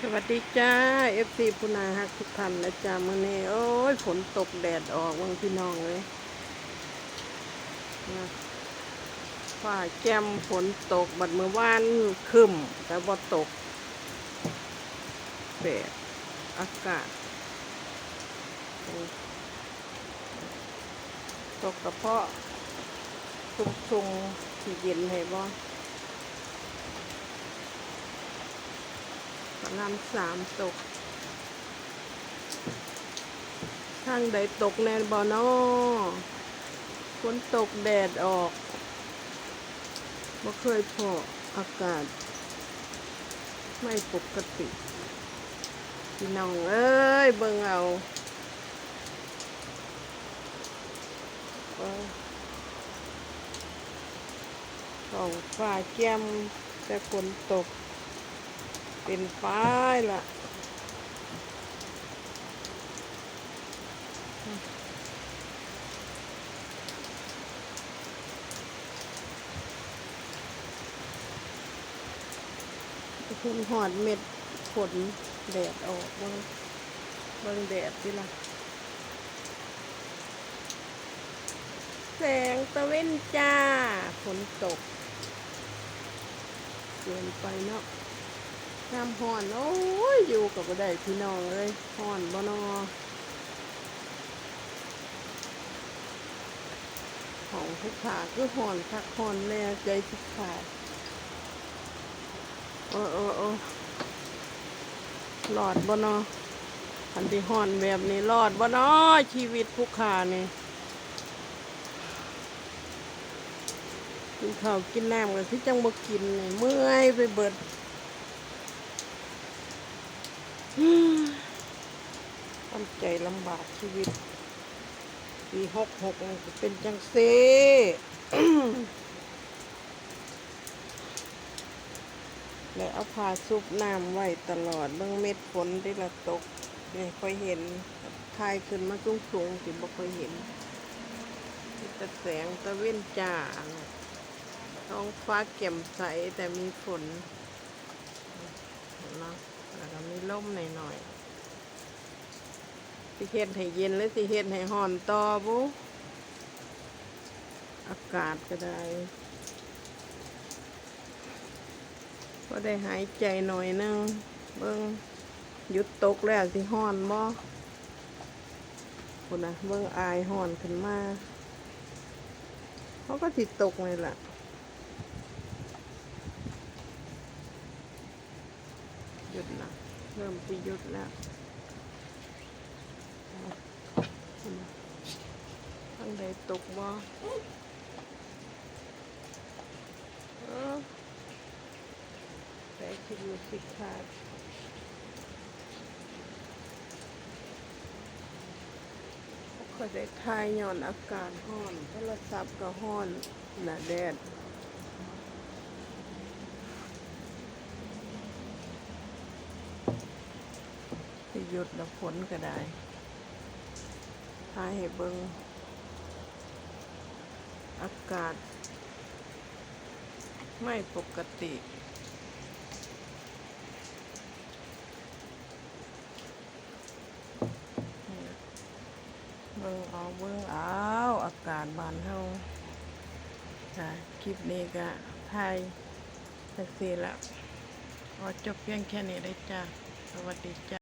สวัสดีจ้าเอฟซีพุนาฮักทุกท่านนะจ้ามื่อนี้โอ้ยฝนตกแดดออกวังพี่น้องเลยนะฝ้าแจ่มฝนตกบัดเมื่อวานคึมแต่บ่ตกแดดอากาศ ตกกระเพาะตุงๆที่เย็นให้บ่ น้ำสามตก ทางใดตกแนบ่นอฝนตกแดดออกบ่เคยพออากาศ ไม่ปกติพี่น้องเอ้ย เบิ่งเอาเอ้ยท้องฟ้าแจ่มแต่ฝนตก เป็นป้ายละเพิ่นหอดเม็ดฝนแดดออกบิ่งบิ่งแดดสิล่ะ แสงตะเว้นจ้าฝนตกเกินไปเนาะ น้ำห่อน โอ้ย อยู่กับบ่ได้พี่น้องเลยห่อนบ่นอของทุกขาคือห่อนคักห่อนแน่ใจทุกขาโอ้โอ้โอ้หลอดบ่นออันที่ห่อนแบบนี้รอดบ่นอชีวิตผู้ขานี่กินข้าวกินน้ำกันที่จังบ่กินนี่เมื่อยไปเบิด ทำใจลำบากชีวิต ปีหกหกเป็นจังเซและเอาผ้าซุบน้ำไว้ตลอดเบิ่งเม็ดฝนที่ละตกนี่ค่อยเห็นทายขึ้นมาสูงสูงๆสิบ่ค่อยเห็นต่แสงตะเว้นจ้าท้องฟ้าแจ่มใสแต่มีฝนนไหมแล้วก็มีลมหน่อยๆ สิเฮ็ดให้เย็นหรือสิเฮ็ดให้ห่อนต่อบุอากาศก็ได้ก็ได้หายใจหน่อยนึงเบิ่งหยุดตกแล้วสิห่อนบ่คุณนะเบิ่งอายห่อนขึ้นมาเขาก็สิตกเลยล่ะหยุดละเริ่มจะหยุดแล้ว ทั้งใดตกบ่เออแต่คิดอยู่สิขาดก็ได้ทายย้อนอากาศห้อนโทรศัพท์ก็ห้อนหนาแดดหยุดแล้วฝนก็ได้ ทายให้เบิงอากาศ ไม่ปกติเบิ่งเอาเบิ่งเอาอากาศบานเฮาจ้ะคลิปนี้ก็ถ่ายสักสีละขอจบเพียงแค่นี้เลยจ้ะสวัสดีจ้ะ